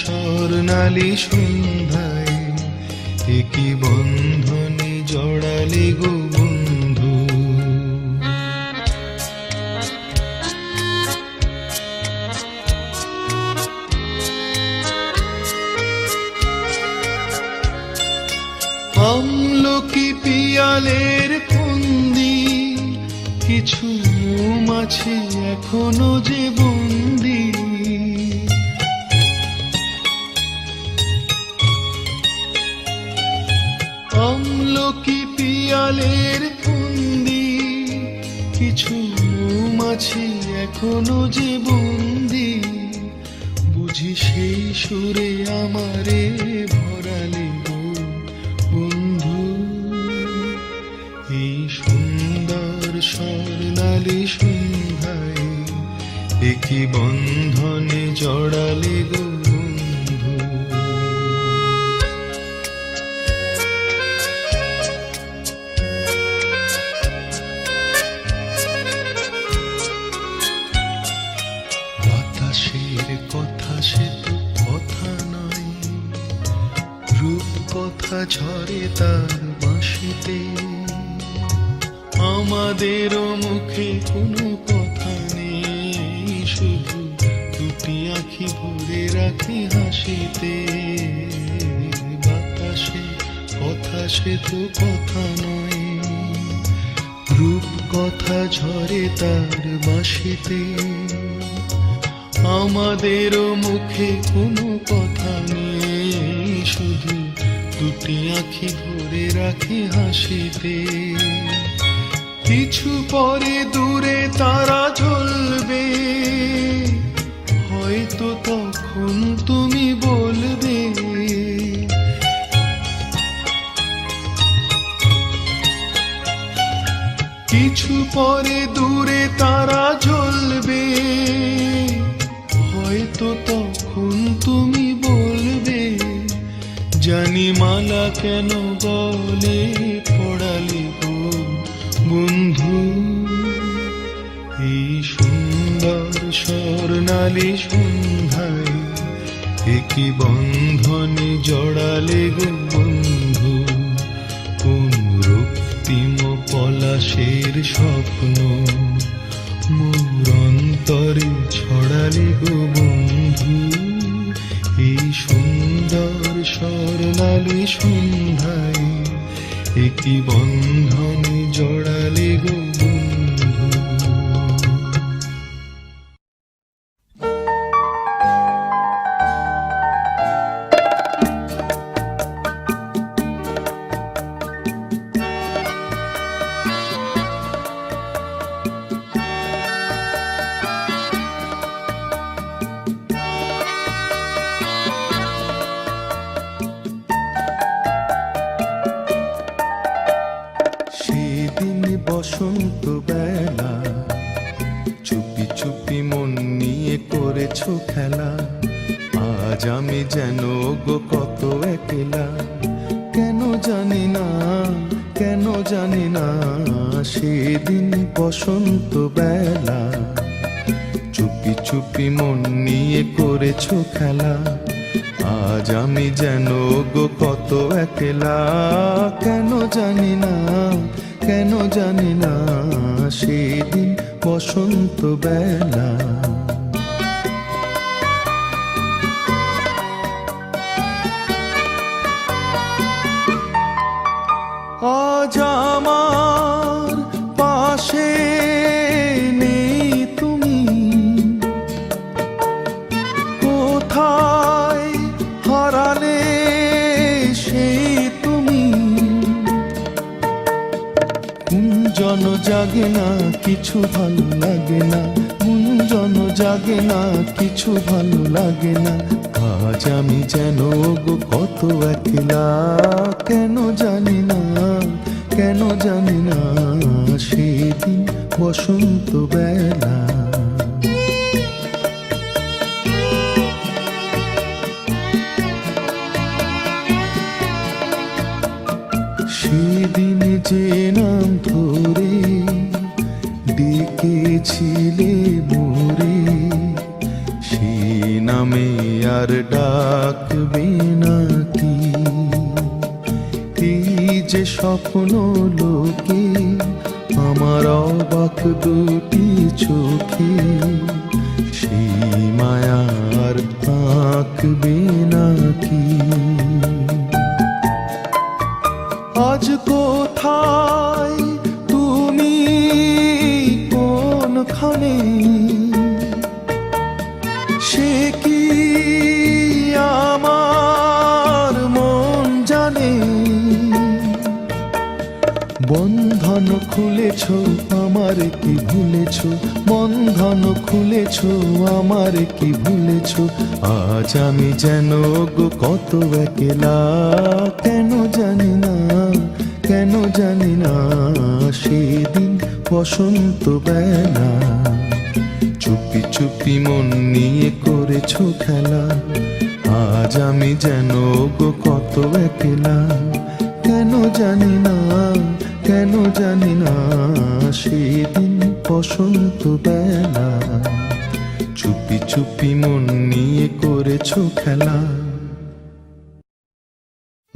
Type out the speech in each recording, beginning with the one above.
স্বর্ণালী সন্ধ্যায়, একই বন্ধনে জড়ালে গো বন্ধু। আমলকি পিয়ালের ফন্দি কিছু মৌমাছি এখনও যে বন্দি পিয়ালের ফন্দি কিছু মৌমাছি এখনও যে বন্দি। বুঝি সেই সুরে আমারে ভরালে বন্ধু। এই সুন্দর স্বর্ণালী সন্ধ্যায় একই বন্ধনে জড়ালে বাতাসের কথা সে তো কথা নয়। রূপ কথা ঝরে তার বাঁশিতে। আমাদেরও মুখে কোনো কথা নেই, শুধু দুটি আখি ভরে রাখি হাসিতে। বাতাসে, কথা সে তো কথা নয়। রূপ কথা ঝরে তার বাঁশিতে। আমাদেরও মুখে কোনো কথা নেই, শুধু দুটি আখি ভরে রাখি হাসিতে। কিছু পরে দূরে তারা জ্বলবে হয়তো তখন তুমি বলবে। কিছু পরে দূরে তারা জ্বলবে জানি মালা কেন বলে পড়ালে গো বন্ধু, এই সুন্দর স্বর্ণালী সন্ধ্যায় একই বন্ধনে জড়ালে গো বন্ধু। কোন রক্তিম পলাশের স্বপ্ন মোর অন্তরে ছড়ালে গো বন্ধু। স্বর্ণালী সন্ধ্যায় একটি বন্ধনে জড়ালে গো। জানি না, কেন জানি না, সেদিন বসন্ত বেলা। চুপি চুপি মন নিয়ে করেছ খেলা, আজ আমি যেন গো কত একলা। কেন জানি না, কেন জানি না, সেদিন বসন্ত বেলা। কিছু ভালো লাগে না। কুঞ্জন জাগে না, কিছু ভালো লাগে না। আজ আমি যেন গো কত একলা। কেন জানি না, কেন জানি না, সেদিন বসন্ত বেলা। সেদিন যে স্বপ্ন লোকে আমার অবাক দুটি চোখে সেই মায়ার আঁকবে নাকি আজ কোথায় তুমি কোনখানে? সে কি বন্ধন খুলেছ, আমার কি ভুলেছ? বন্ধন খুলেছ, আমার কি ভুলেছ? আজ আমি যেন গো কত একলা, কেন জানি না, কেন জানি না, সেদিন বসন্ত বেলা। চুপি চুপি মন নিয়ে করেছ খেলা, আজ আমি যেন গো কত একলা, কেন জানি না কেন জানি না, সেদিন বসন্ত বেলা। চুপি চুপি মন নিয়ে করেছ খেলা।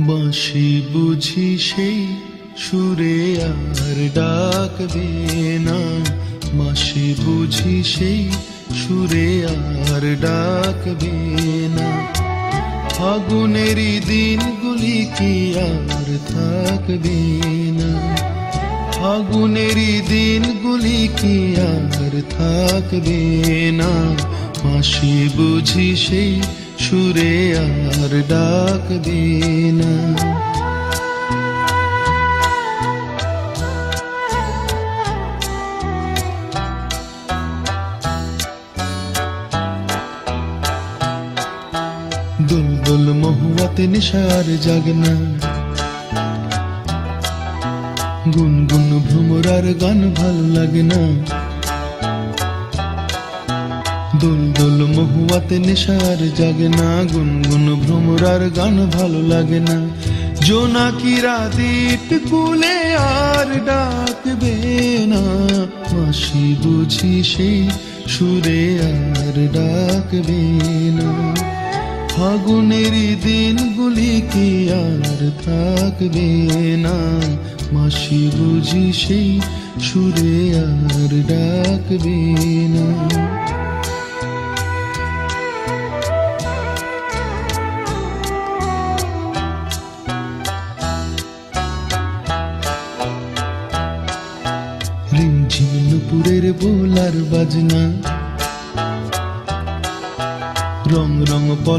বাঁশি বুঝি সেই সুরে আর ডাকবে না। বাঁশি বুঝি সেই সুরে আর ডাকবে না। ফাগুনেরই দিনগুলি কি আর থাকবে না? ফাগুনেরই দিনগুলি কি আর থাকবে না? মাসি বুঝি সেই সুরে আর ডাকবে না। নিশার জাগনা। গুনগুন ভ্রমরার গান ভালো লাগে না দুল দুল মহুয়াতে নেশার জাগে না গুনগুন ভ্রমরার গান ভালো লাগে না জোনাকিরা দ্বীপ কুলে আর ডাকবে না। মাসি বুঝি সেই সুরে আর ডাকবে না। ফাগুনের দিনগুলি কি আর থাকবে না? মাসি বুঝি সেই সুরে আর ডাকবে না।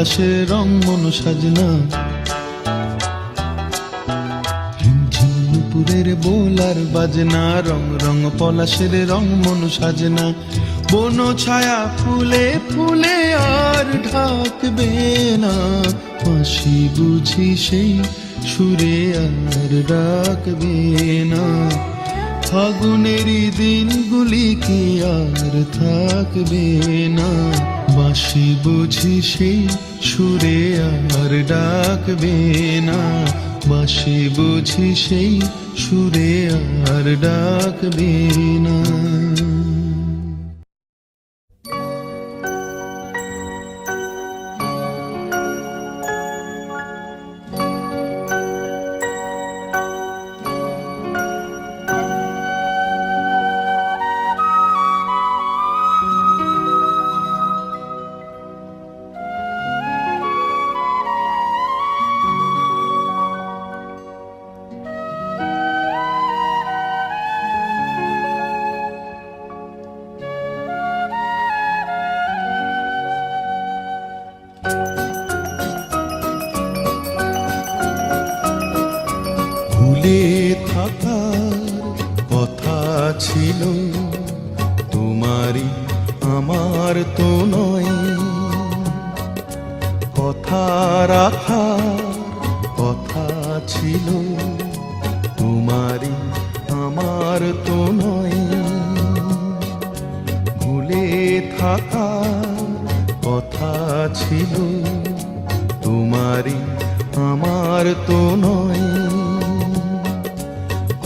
পলাশে রং মন সাজনা। নুপুরের বোলার বাজনা, রং রং পলাশের রং মন সাজনা। বন ছায়া ফুলে ফুলে আর ঢাকবে না। হাসি বুঝি সেই সুরে আর ডাকবে না। ফাগুনেরই দিনগুলি কি আর থাকবে না? বাঁশি বুঝি সেই সুরে আর ডাকবে না। বাঁশি বুঝি সেই সুরে আর ডাকবে না। আমার তো নয়। কথা রাখার কথা ছিল, তোমারই আমার তো নয়। ভুলে থাকার কথা ছিল, তোমারই আমার তো নয়।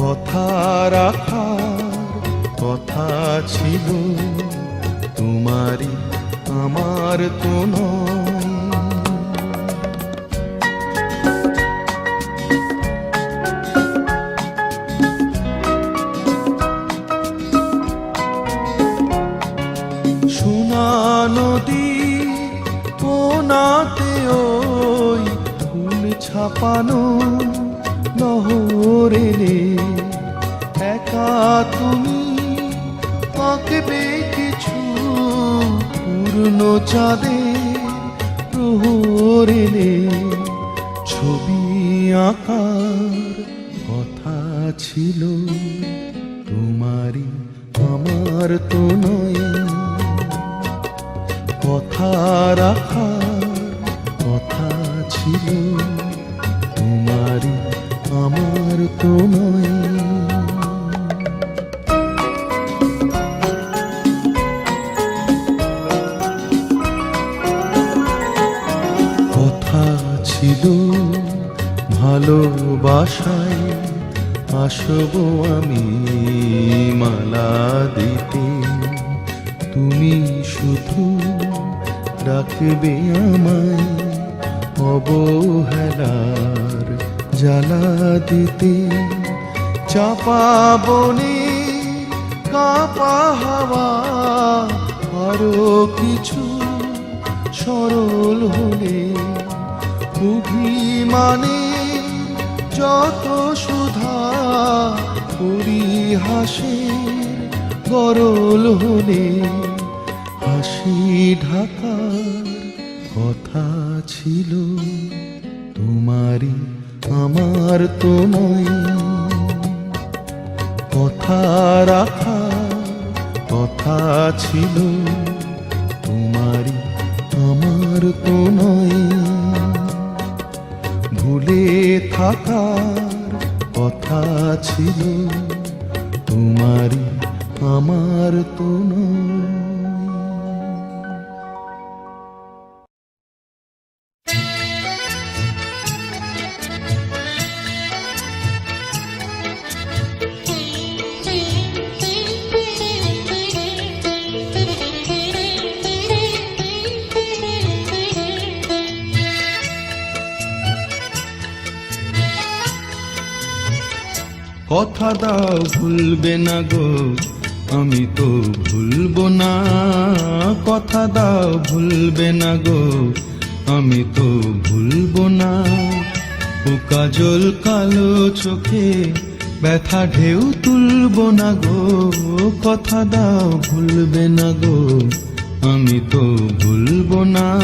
কথা রাখার কথা ছিল আমার তো সোনা নদী কোনাতে ওই ফুল ছাপানো আমার তো নয়। কথা রাখার কথা ছিল, তোমারই আমার তো নয়। কথা ছিল ভালোবাসায়, আসব আমি মালা দিতে রাখবে আমায় অবহেলার জ্বালা দিতে। চাপা বনে কাপা হাওয়া, আরও কিছু সরল হলে অভিমানে যত সুধা পরিহাসের গরল হলে হাসি ঢাকার কথা ছিল, তোমারই আমার তো নয়। কথা রাখা কথা ছিল, তোমারই আমার তো নয়। ভুলে থাকার কথা ছিল, তোমারই আমার তো নয়। কথা দাও, ভুলবে না গো। আমি তো ভুলবো না। কথা দাও, ভুলবে না গো। আমি তো ভুলবো না। ও কাজল কালো চোখে ব্যথা ঢেউ তুলবো না গো। কথা দাও, ভুলবে না গো। আমি তো ভুলবো না।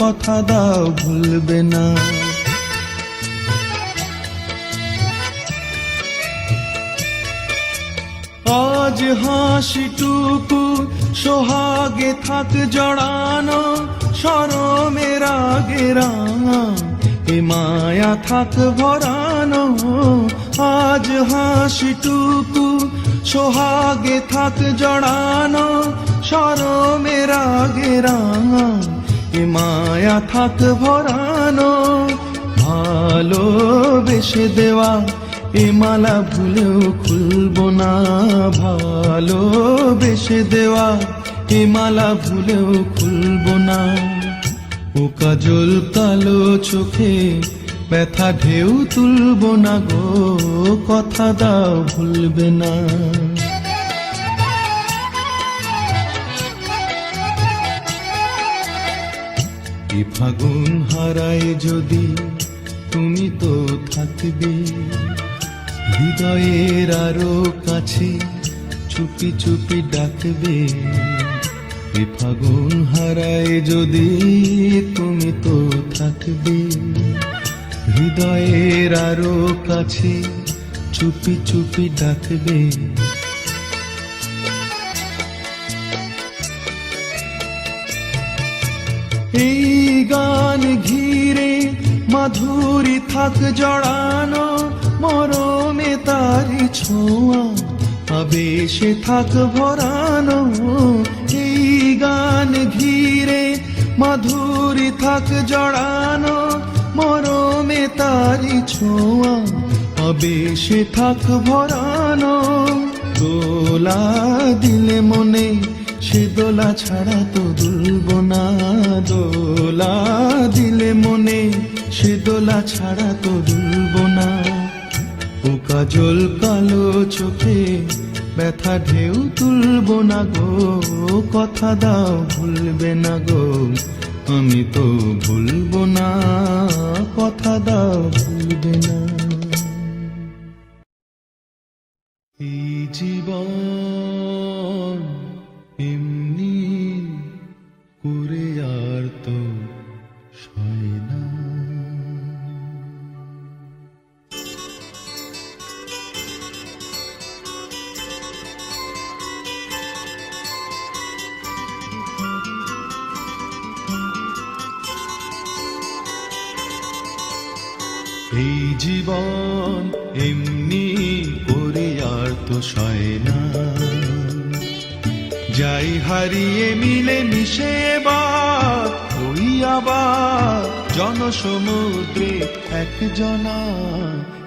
কথা দাও, ভুলবে না। হাসিটুকু, সোহাগে থাক জড়ানো সরমের আগে এ মায়া থাক ভরানো। আজ হাসিটুকু, সোহাগে থাক জড়ানো সরমের আগে এ মায়া থাক ভরানো। ভালোবেসে দেওয়া এ মালা ভুলেও খুলবো না ভালোবেসে দেওয়া। এ মালা ভুলেও খুলবো না। ও কাজল কালো চোখে ব্যথা ঢেউ তুলবো না গো, কথা দাও ভুলবে না। এ ফাগুন হারায় যদি তুমি তো থাকবে। হৃদয়ের আরও কাছে চুপি চুপি ডাকবে। এ ফাগুন হারায় যদি তুমি তো থাকবে। হৃদয়ের আরও কাছে চুপি চুপি ডাকবে। এই গান ঘিরে মাধুরী থাক জড়ানো মরমে তারি ছোঁয়া, আবেশে থাক ভরানো, এই গান ঘিরে মাধুরী থাক জড়ানো। মরমে তারি ছোঁয়া, আবেশে থাক ভরানো। দোলা দিলে মনে, সে দোলা ছাড়া তো দুলব না। দোলা দিলে মনে, সে দোলা ছাড়া তো দুলব না। কাজল কালো চোখে ব্যথা ঢেউ তুলব না গো, কথা দাও ভুলবে না গো, আমি তো ভুলব না, কথা দাও ভুলবে না। যাই হারিয়ে মিলে মিশে এবার ওই আবার জনসমুদ্রে একজনা।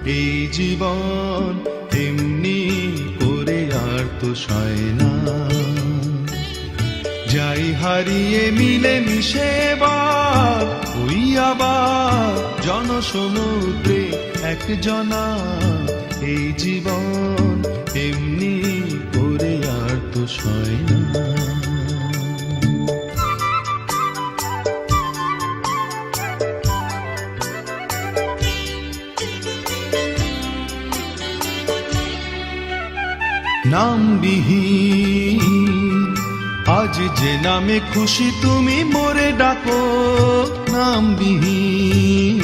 এই জীবন এমনি করে আর তো না। যাই হারিয়ে মিলে মিশে এবার ওই আবার জনসমুদ্রে একজনা। এই জীবন এমনি করে আর তো সয় না আজ যে নামে খুশি তুমি মোরে ডাকো। নামবিহীন,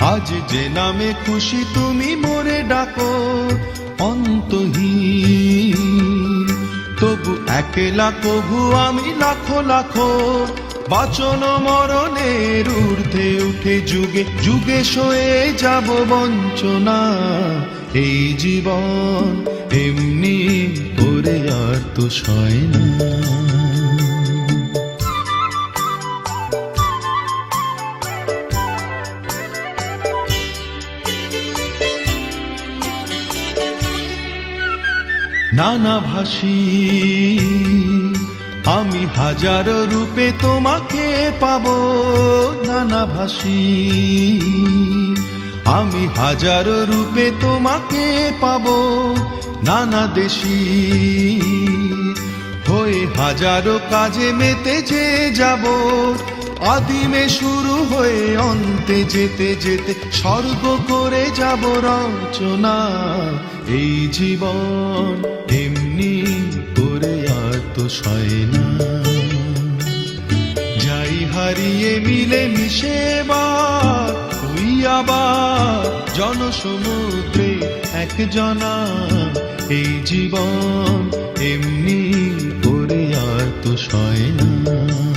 আজ যে নামে খুশি তুমি মোরে ডাকো। অন্তহীন। তবু একলা কবু আমি লাখো লাখো বাচন মরণের ঊর্ধ্বে উঠে যুগে যুগে সয়ে যাব বঞ্চনা। এই জীবন এমনি করে আর তো সয় না। নানা ভাষী আমি হাজার রূপে তোমাকে পাব নানা ভাষী আমি হাজার রূপে তোমাকে পাব, নানা দেশি। হয়ে হাজারো কাজে মেতে যে যাব আদিমে শুরু হয়ে অন্তে যেতে যেতে স্বর্গ করে যাব রচনা। এই জীবন এমনি করে আর তো সয় না। যাই হারিয়ে মিলে মিশে বার তুই আবার জনসমুদ্রে একজনা। এই জীবন এমনি করে আর তো সয় না।